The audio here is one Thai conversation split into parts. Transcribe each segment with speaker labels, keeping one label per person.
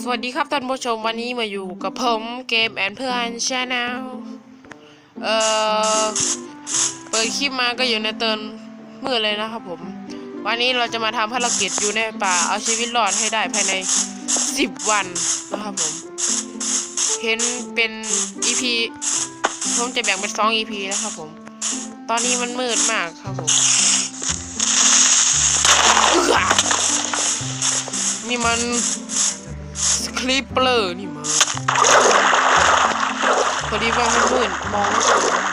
Speaker 1: สวัสดีครับท่านผู้ชมวันนี้มาอยู่กับผมเกมแอนเพื่อนชาแนลเอ่อเปิดคลิปมาก็อยู่ในเตินมืดเลยนะครับผม วันนี้เราจะมาทำภารกิจอยู่ในป่าเอาชีวิตรอดให้ได้ภายใน 10 วันนะครับผม เห็นเป็น EP ผมจะแบ่งเป็น 2 EP นะครับผม ตอนนี้มันมืดมากครับผม นี่มันสคริปเปอร์นี่มาพอดีว่ามันมืดมองไม่เห็น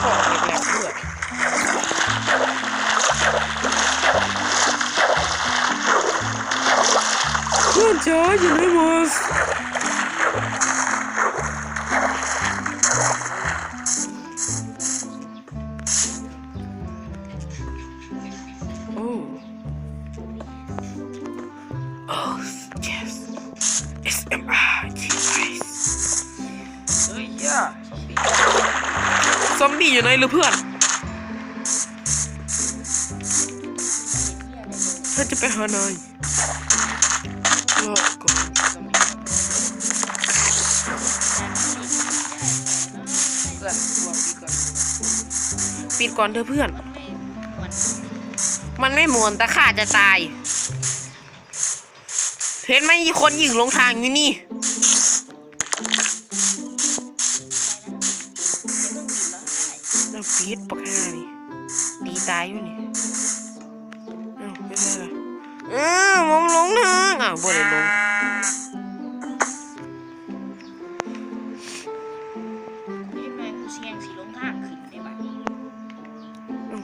Speaker 1: ของแหลกๆด้วยเพื่อนจ๋าอยู่ไหนมอส รอก่อน
Speaker 2: ซอมบี้เพื่อนปิ
Speaker 1: ดก่อนเธอเพื่อน มันไม่หมวนแต่ข้าจะตาย เห็นไหมมีคนยิงลงทางอยู่นี่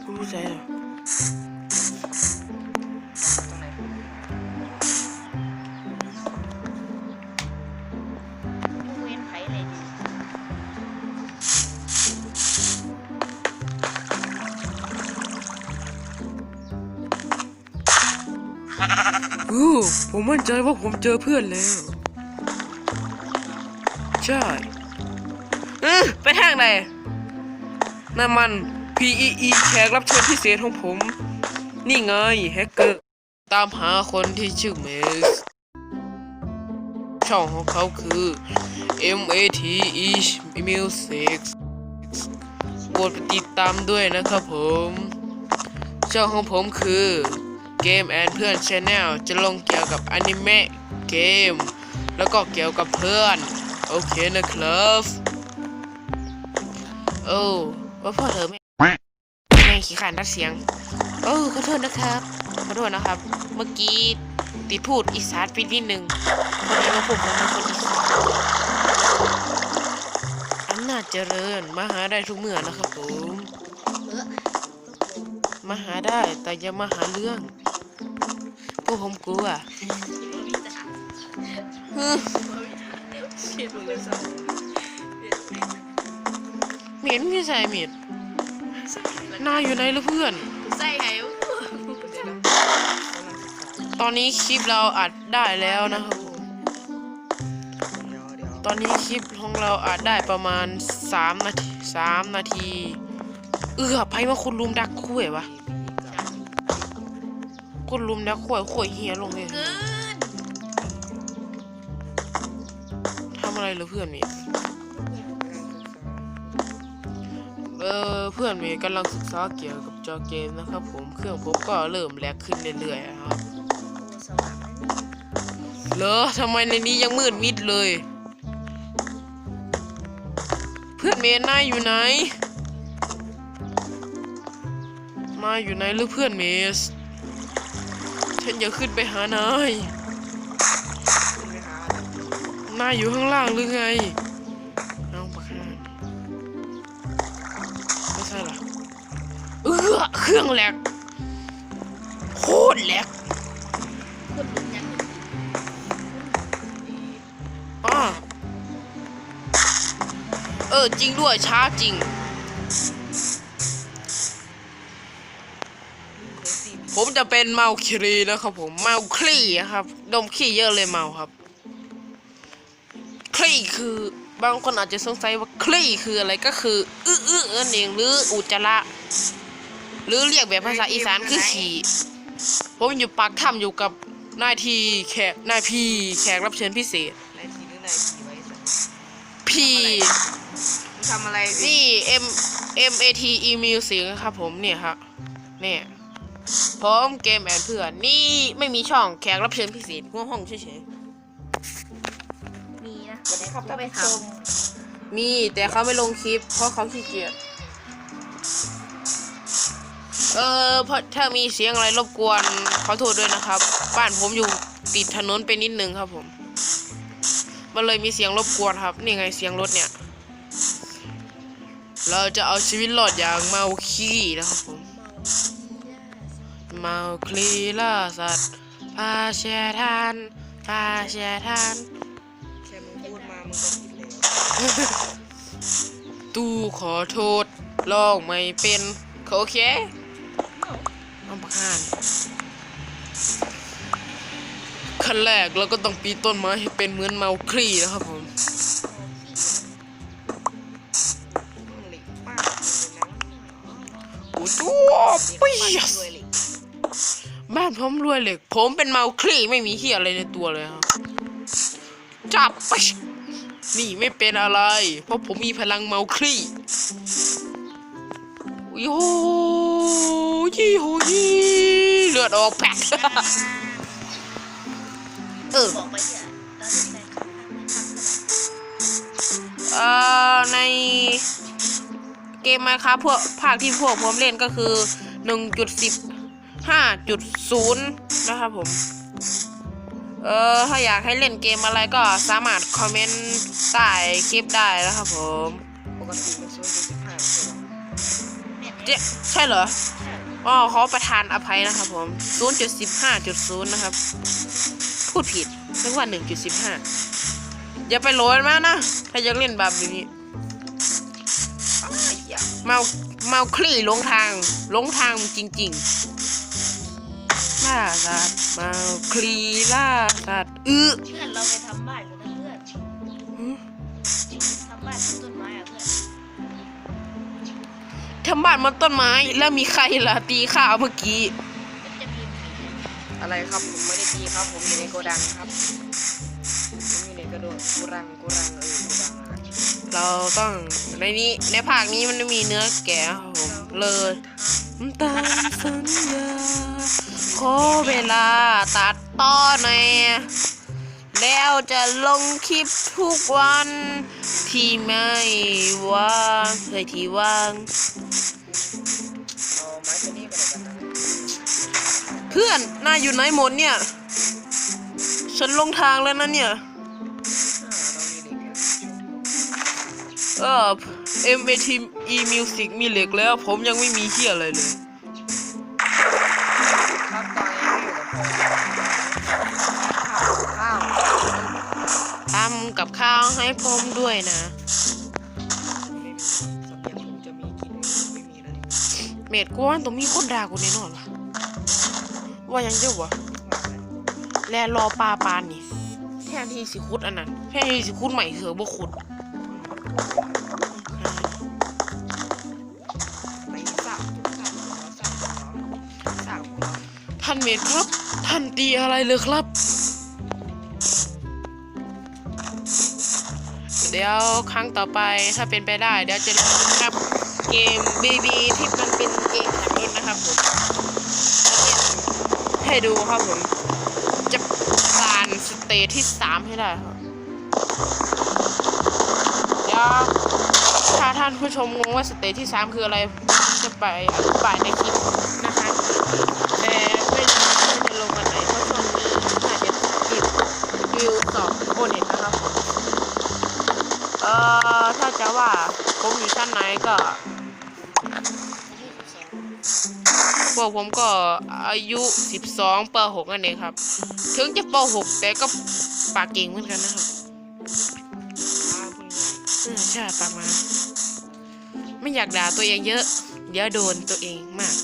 Speaker 1: อ้าว
Speaker 3: กู
Speaker 1: ไม่ใช่เหรอ
Speaker 2: ตรงไหน
Speaker 3: กูเว้นไผเลยดิ
Speaker 1: อู้ผมมั่นใจว่าผมเจอเพื่อนแล้ว ใช่ เออไปทางไหนนั่นมัน PEE แขกรับเชิญพิเศษของผม นี่ไงแฮกเกอร์ ตามหาคนที่ชื่อเมส ช่องของเขาคือ MATE Music โปรดติดตามด้วยนะครับผม ช่องของผมคือเกมแอนเพื่อนชาแนลจะลงเกี่ยวกับอนิเมะเกม แล้วก็เกี่ยวกับเพื่อน โอเคนะครับ โอ้ว่าพ่อเธอไม่ไม่ ขี้ขานทัดเสียงโอ้ขอโทษนะครับ ขอโทษนะครับ เมื่อกี้ติดพูดอีสานไปนิดนึงพอดีว่าผมเป็นคนอีสานอำนาจเจริญมาหาได้ทุกเมื่อนะครับผม
Speaker 3: เออ
Speaker 1: มาหาได้แต่อย่ามาหาเรื่องพวกผมกลัวฮึ
Speaker 3: เห็นมึงเลยสัก
Speaker 1: เหม็นพี่ชายเหม็น นายอยู่ไหนล่ะเพื่อน
Speaker 3: ใส่ไงวะ
Speaker 1: ตอนนี้คลิปเราอัดได้แล้วนะครับผม
Speaker 2: เดี๋ยวเดี๋ยว
Speaker 1: ตอนนี้คลิปของเราอัดได้ประมาณ3นาที3นาที เออไปมาคุณลุมดักคุยวะคุณลุมดักคุยคุยเฮียลงเลย
Speaker 3: เกิน
Speaker 1: ทำอะไรเหรอเพื่อนเมย์ เออเพื่อนเมย์กำลังศึกษาเกี่ยวกับจอเกมนะครับ ผมเครื่องผมก็เริ่มแลกขึ้นเรื่อยๆนะครับเหรอทำไมในนี้ยังมืดมิดเลย เพื่อนเมย์นายอยู่ไหนนาอยู่ไหนหรือเพื่อนเมย์ฉันอยากขึ้นไปหานาย
Speaker 2: นา
Speaker 1: ยอยู่ข้างล่างหรือไง รื่องแหลกโคตรแหลกอ่าเออ จริงด้วย ช้าจริง ผมจะเป็นเมาครีนะครับผม เมาคลีครับ ดมขี้เยอะเลยเมาครับ คลีคือบางคนอาจจะสงสัยว่าคลีคืออะไรก็คือ อื้ออื้อนั่นเองหรืออุจจาระ หรือเรียกแบบภาษาอีสานคือขี่ผมอยู่ปากถ้ำอยู่กับนายทีแขกนายพีแขกรับเชิญพิเศษ
Speaker 2: นายทีหรือนายทีไว้สัก
Speaker 1: พี
Speaker 2: มึงทำอะไรพี่
Speaker 1: นี่ M M A T E Music นะครับผมเนี่ยครับเนี่ยพร้อมเกมแอนเพื่อนนี่ไม่มีช่องแขกรับเชิญพิเศษหัวห้องเฉย
Speaker 3: มีนะ
Speaker 2: สวัสดีครับ
Speaker 3: ก็
Speaker 2: ท่าน
Speaker 3: ไป
Speaker 2: ผู้
Speaker 3: ท
Speaker 2: ชม
Speaker 1: ๆมีแต่เขาไม่ลงคลิปเพราะเขาขี้เกียจ เออเพราะถ้ามีเสียงอะไรรบกวนขอโทษด้วยนะครับ บ้านผมอยู่ติดถนนไปนิดนึงครับผม มันเลยมีเสียงรบกวนครับ นี่ไงเสียงรถเนี่ย เราจะเอาชีวิตรอดอย่างเมาขี้นะครับผมเมาคลีล่าสัตว์พาแชร์ทานพาแชร์ทาน
Speaker 2: แค่มึงพูดมามึงก็ผิดแล้ว
Speaker 1: ตู้ขอโทษลองไม่เป็นโอเคเอาบัก ห่านขั้นแรกเราก็ต้องปีต้นไม้ให้เป็นเหมือนเมาคลีนะครับผมโอ้ตัวปี
Speaker 2: ปั้น
Speaker 1: ยสบ้านผมรวยเหล็ก ผมเป็นเมาคลีไม่มีเหี้ยอะไรในตัวเลยครับจับไปนี่ไม่เป็นอะไร เพราะผมมีพลังเมาคลีโอ้ยยี่โหยี่ ลือดออกแผลเออ
Speaker 3: บอกไปเถอะตอนที่ไปทำทำ
Speaker 1: เอ่อในเกมมาครับพวกภาคที่พวกผมเล่นก็คือ 1.15.0 นะครับผม เออถ้าอยากให้เล่นเกมอะไรก็สามารถคอมเมนต์ใต้คลิปได้นะครับผม
Speaker 2: ปกติมันศูนย์จุดสิบห้าไม่ใช่เหรอ
Speaker 3: เนี่ย
Speaker 1: เจ๊ใช่เหรอ อ๋อขอประทานอภัยนะครับผม0.15.0นะครับ พูดผิดนึกว่า 1.15 อย่าไปโหลดมานะ ถ้าอยากเล่นแบบนี้
Speaker 2: อ้ายอย่า
Speaker 1: เมา เมาคลี่หลงทางหลงทางจริงๆล่าสัตว์เมาคลีล่าสัตว์อื้อ
Speaker 3: เพื่อนเราไปทำบ้านกันนะเพื่อน
Speaker 1: หือ
Speaker 3: ทำบ้านบนต้นไม้อะเพื่อน
Speaker 1: ทำบ้านมันต้นไม้ แล้วมีใครล่ะตีข้าวเมื่อกี้
Speaker 3: มันจะมีผีเนี่ย
Speaker 2: อะไรครับผมไม่ได้ตีครับ ผมอยู่ในโกดังครับผมอยู่ในกระโดดกูรังกูรังเออกูรังอะไร
Speaker 1: เราต้องในนี้ในภาคนี้มันไม่มีเนื้อแกะครับผมเลยตามสัญญาขอเวลาตัดต่อหน่อย แล้วจะลงคลิปทุกวัน ที่ไม่ว่างเลยที่ว่าง
Speaker 2: เพื่
Speaker 1: อนนายอยู่ไหนหมดเนี่ย ฉันลงทางแล้วนะเนี่ย
Speaker 2: อ่าเรามีเหล็กแล้ว
Speaker 1: เออ M A T E Music มีเหล็กแล้ว ผมยังไม่มีเฮียอะไรเลยำกับข้าวให้ผมด้วยนะ
Speaker 2: เม
Speaker 1: ดกวนต้องมีคนด่ากูแน่นอนว่ะว่ายังเจ้าวะแลรอปลาปานนี่แทนที่สิคุดอันนั้นแทนที่สิคุดใหม่เสือบ่คุดท่านเมดครับ ท่านตีอะไรเลยครับ เดี๋ยวครั้งต่อไปถ้าเป็นไปได้ เดี๋ยวจะนะครับเกม BB ที่มันเป็นเกมขับรถนะครับผมจะเล่นให้ดูครับผม จะผ่านสเตจที่3ให้ได้ครับเดี๋ยวถ้าท่านผู้ชมงงว่าสเตจที่3คืออะไรจะไปอธิบายในคลิปนะคะแต่ไม่รู้ว่าจะลงวันไหนเพราะช่วงนี้อาจจะติดวิวสองโอเน็ตนะครับผม อถ้าจะว่าผมอยู่ชั้นไหนก็ พวกผมก็อายุ 12ป .6 นั่นเองครับ ถึงจะป .6 แต่ก็ปากเก่งเหมือนกันนะครับใช่ปากมา ไม่อยากด่าตัวเองเยอะ เดี๋ยวโดนตัวเองมาก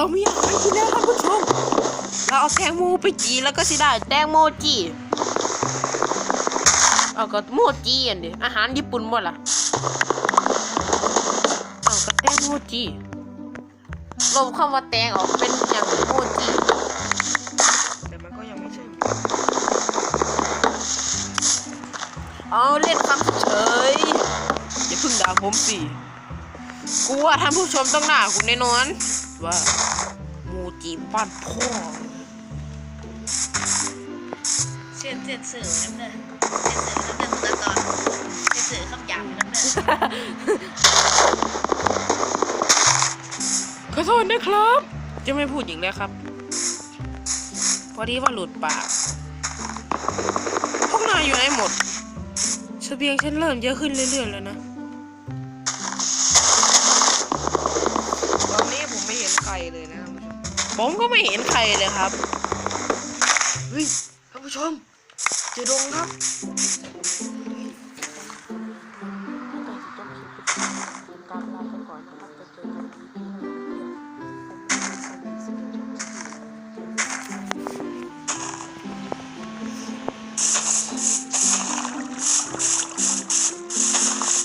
Speaker 1: เรามีอาหารกินแล้วท่านผู้ชม เราเอาแตงโมไปจีแล้วก็สิได้แตงโมจีเอาก็โมจิอันดิอาหารญี่ปุ่นบ่ล่ะเอาก็แตงโมจิลบคำว่าแตงออกเป็นอย่างโมจิ
Speaker 2: แต่มันก็ยังไม่ใช่
Speaker 1: เอาเล่นคำเฉยอย่าเพึ่งด่าผมสิกูว่าท่านผู้ชมต้องด่าคุณแน่นอนว่าโม จิบ้านพ่อ
Speaker 3: เส้นเส้นเสือน้ำเด้อเส้นเสือน้ำเด้อตัดตอนเส้นเสือคำหยาบน้ำเด้อ
Speaker 1: ขอโทษนะครับ จะไม่พูดอีกแล้วครับ พอดีว่าหลุดปากพวกนายอยู่ไหนหมดเสบียงฉันเริ่มเยอะขึ้นเรื่อย ๆ แล้วนะ
Speaker 2: ตอนนี้ผมไม่เห็นใครเลยนะ ผม
Speaker 1: ก็ไม่เห็นใครเลยครับ
Speaker 2: เฮ้ยท่านผู้ชมเจอดงครับ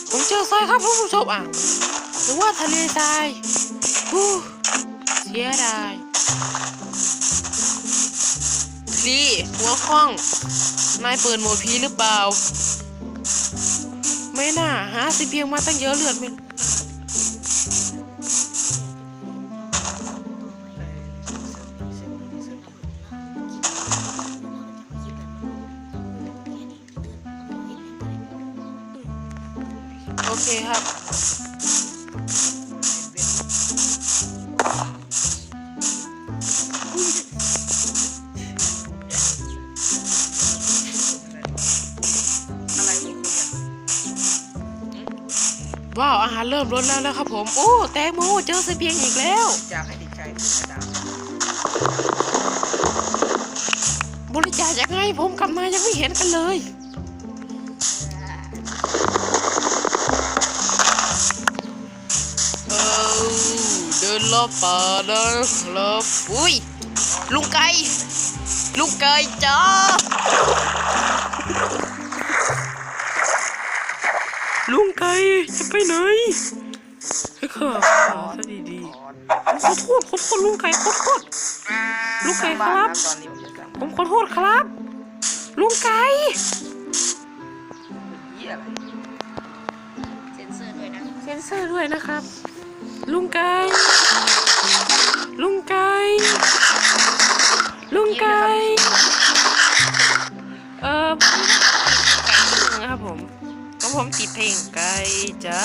Speaker 1: ผมเจอทรายครับท่านผู้ชมอะหรือว่าทะเลทรายฮู้เสี ยดายดีหัวข้อง นายเปิดโหมดพีหรือเปล่า ไม่น่าหาสิเพียงมาตั้งเยอะเลือดไม่โอเคครับ
Speaker 2: เริ่
Speaker 1: มลดแล้วนะครับผม โอ้ แตงโมเจอเสบียงอีกแล้ว
Speaker 2: อยากให้เด็กชายถือกระดาษ
Speaker 1: บริจาคยังไงผมกับนายยังไม่เห็นกันเลย เออเดินรอบป่านะครับอุ้ย ลุงไก่ลุงไก่จ้า ลุงไก่จะไปไหนให้ข้าข้าซะดีๆขอโทษขอโทษลุงไก่ขอโทษลูกไก่ครับ
Speaker 2: ตอนนี้ผมจะสั่ง
Speaker 1: ผมขอโทษครับ ลุงไก่
Speaker 2: เยี่ยอะไร
Speaker 3: เซ็นเซอร์ด้วยนะ
Speaker 1: เซ็นเซอร์ด้วยนะครับ ลุงไก่ลุงไก่ลุงไก่ ผมติดเพลงไก่จ้า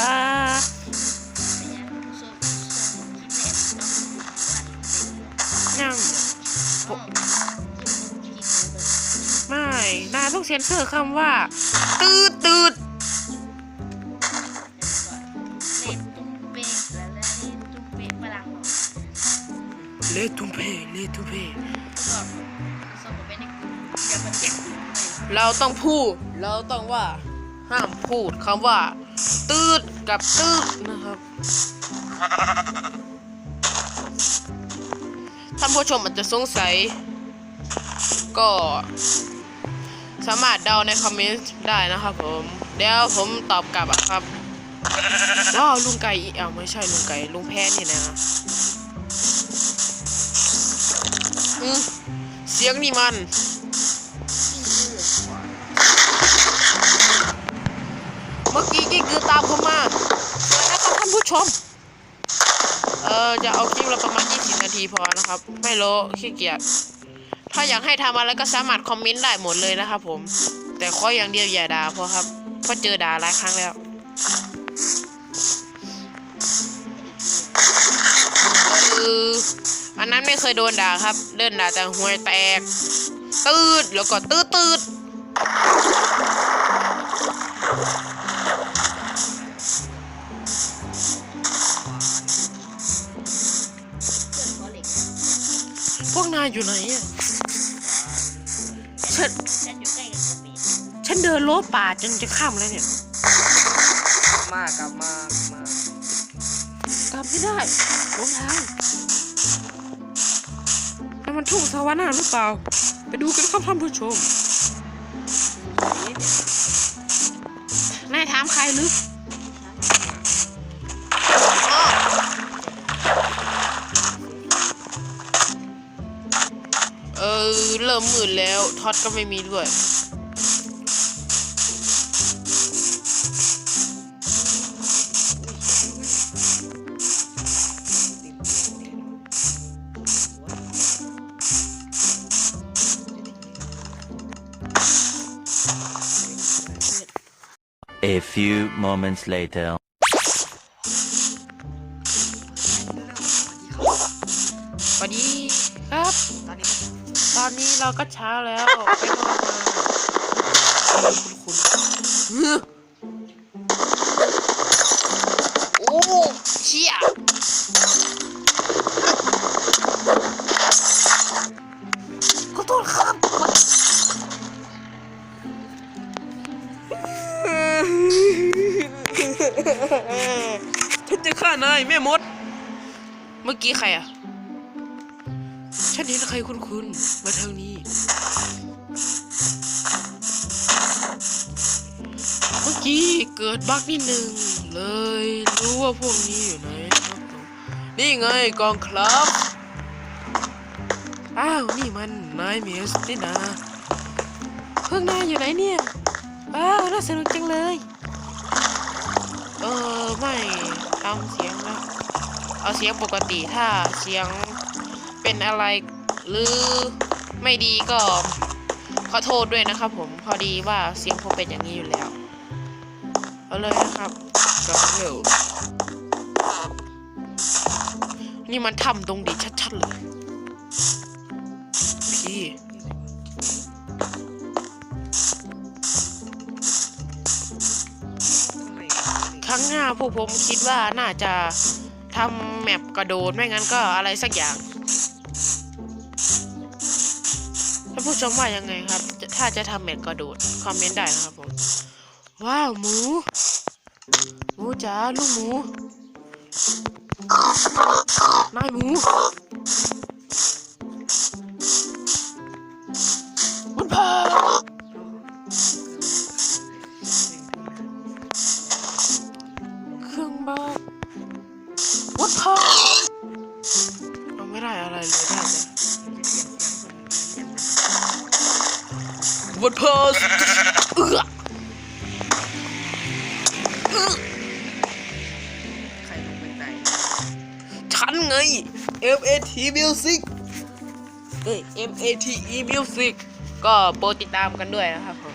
Speaker 1: ยังไม่นายต้องเซ็นเซอร์คำว่า ตืดตืด
Speaker 3: เล่นตุ้มเป๊ะแล้วเล่นตุ้มเป๊ะฝรั่งบอก
Speaker 1: เลทุมเพเลทุมเพ
Speaker 3: บอกส่งไปในกลุ่มอย่ามาเจ็บเลย
Speaker 1: เราต้องพูด เราต้องว่า ห้ามพูดคำว่า ตืดกับตืดนะครับท่านผู้ชมอาจจะสงสัย ก็สามารถเดาในคอมเมนต์ได้นะครับผม เดี๋ยวผมตอบกลับครับว้าวลุงไก่อีอ้าไม่ใช่ลุงไก่ลุงแพ้นี่นะเสียงนี่มัน มื่อกี้กี้คือตามผมมาสวัสดีนะครับท่านผู้ชม เออจะเอาคลิปเราประมาณ 20 นาทีพอนะครับ ไม่รู้ขี้เกียจ ถ้าอยากให้ทำอะไรก็สามารถคอมเมนต์ได้หมดเลยนะครับผม แต่ข้ออย่างเดียวอย่าด่าพอครับ เพราะเจอด่าหลายครั้งแล้วเอออันนั้นไม่เคยโดนด่าครับ เดินด่าแต่หวยแตก ตืดแล้วก็ตืดตืด
Speaker 3: เอ
Speaker 1: ยู่ไหนอะฉัน
Speaker 3: ฉันอยู่ใกล้กับเป๊ะ
Speaker 1: ฉันเดินโลบป่าจนจะข้ามแล้วเนี่ย
Speaker 2: มากลับมากมาก
Speaker 1: ลับไม่ได้ลงทางแล้วมันทุ่งสวรรค์หรือเปล่า ไปดูกันครับท่านผู้ชม
Speaker 2: นี่เนี่ย
Speaker 1: น้ำใครลึก เออเริ่มมืดแล้วท็อตก็ไม่มีด้วย
Speaker 4: A few moments later.
Speaker 2: ตอนนี้
Speaker 1: เราก็เช้าแล้วไปนอนมาคุณคุณโอ้เชี่ยขอโทษครับฉันจะฆ่านายแม่มด เมื่อกี้ใครอะ ใครคุ้นๆมาเท่านี้เมื่อกี้เกิดบั๊กนิดนึงเลยรู้ว่าพวกนี้อยู่ไหนครับนี่ไงกองครับ อ้าวนี่มันนายเมสนี่นะเพิ่งนายอยู่ไหนเนี่ยอ้าวน่าสนุกจังเลย เออไม่ทำเสียงนะเอาเสียงปกติถ้าเสียงเป็นอะไร หรือไม่ดีก็ขอโทษด้วยนะครับผมพอดีว่าเสียงผมเป็นอย่างนี้อยู่แล้ว เอาเลยนะครับกับเร็วนี่มันทำตรงดีชัดๆเลยพี่ครั้งหน้าพวกผมคิดว่าน่าจะทำแมปกระโดดไม่งั้นก็อะไรสักอย่าง ผู้ชมว่ายังไงครับ ถ้าจะทำแมปกระโดดคอมเมนต์ได้นะครับผม ว้าวหมู หมูจ๋าลูกหมู นายหมู แต่วัดพาเอื้อ
Speaker 2: ใครลงไปไหน
Speaker 1: ฉันไง MAT Music เอ้ย MATE Music ก็โปรดติดตามกันด้วยนะครับผม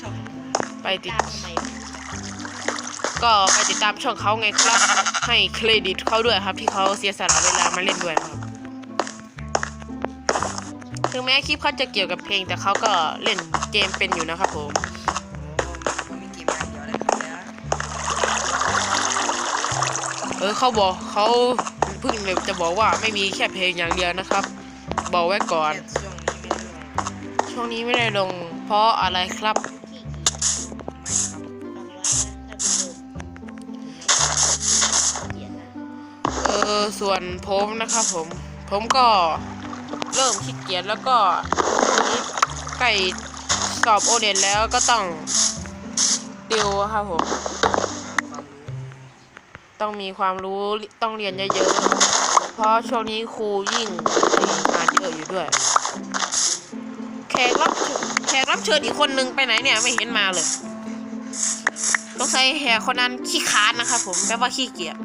Speaker 2: ช่อง
Speaker 1: ไปติด
Speaker 3: ตามทำไม
Speaker 1: ก็ไปติดตามช่องเขาไงครับ ให้เครดิตเขาด้วยครับ ที่เขาเสียสละเวลามาเล่นด้วยครับ ถึงแม้คลิปเขาจะเกี่ยวกับเพลง แต่เขาก็เล่นเกมเป็นอยู่นะครับผม
Speaker 2: มันมีเกมอย่างเดียวเลยครับเนี่ย
Speaker 1: เออเขาบอกเขาเพิ่งจะบอกว่าไม่มีแค่เพลงอย่างเดียวนะครับ บอกไว้ก่อน
Speaker 2: ช่วงนี้ไม่ได้ลง
Speaker 1: ช่วงนี้ไม่ได้ลง เพราะอะไรครับ
Speaker 2: ครับ
Speaker 3: เอ
Speaker 1: อส่วนผมนะครับผม ผมก็ เริ่มขี้เกียจแล้วก็ใกล้สอบโอเดนแล้วก็ต้องติวครับผมต้องมีความรู้ต้องเรียนเยอะๆ เพราะช่วงนี้ครูยิ่งงานเยอะอยู่ด้วยแขกรับแขกรับเชิญอีกคนนึงไปไหนเนี่ยไม่เห็นมาเลยต้องใช้แขกคนนั้นขี้ค้านนะครับผมแปลว่าขี้เกียจ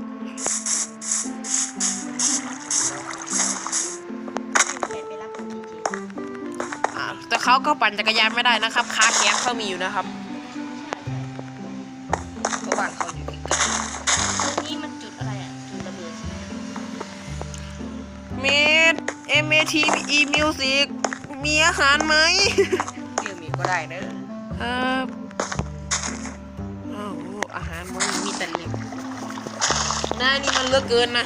Speaker 1: เขาก็ปั่นจักรยานไม่ได้นะครับค้าแก๊สเขามีอยู่นะครับ
Speaker 2: เพราะบ้านเขาอยู่ที่ไกล
Speaker 3: ๆตรงนี้มันจุดอะไรอะ จุดระเบิดใช่ไหม
Speaker 1: เมด M A T E Music มีอาหารไหม
Speaker 2: เรื่องมีก็ได้เนอะ
Speaker 1: ครับอ้าวอาหารมันมีแต่ลิมหน้านี่มันเหลือกเกินนะ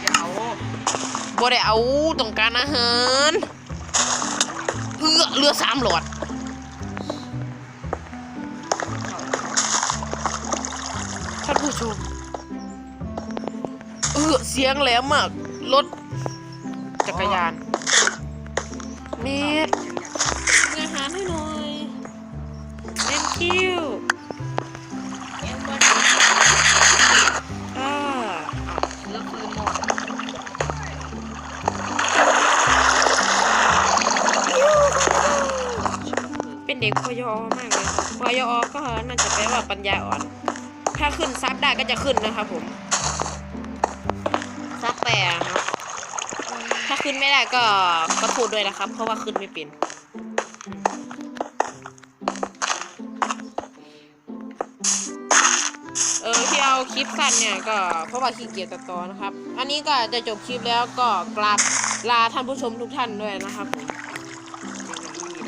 Speaker 2: เดี๋ยวเอา
Speaker 1: บ่ได้เอาต้องการอาหาร เอื้อเรือสามหลอดท่านผู้ชมเออเสียงแหลมมาก รถ จักรยาน เมดมีอาหารให้หน่อย thank you เด็กพยอมากเลยพยอก็น่าจะแปลว่าปัญญาอ่อน ถ้าขึ้นซับได้ก็จะขึ้นนะครับผมซับแปรครับถ้าขึ้นไม่ได้ก็ก็พูดด้วยนะครับ เพราะว่าขึ้นไม่เป็นเออที่เอาคลิปสั้นเนี่ยก็เพราะว่าขี้เกียจตัดต่อนะครับ อันนี้ก็จะจบคลิปแล้วก็กราบลาท่านผู้ชมทุกท่านด้วยนะครับผม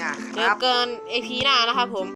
Speaker 2: นะค
Speaker 1: เดี๋ย
Speaker 2: รั
Speaker 1: ว
Speaker 2: บ
Speaker 1: เกินเอพีหน้านะครับผม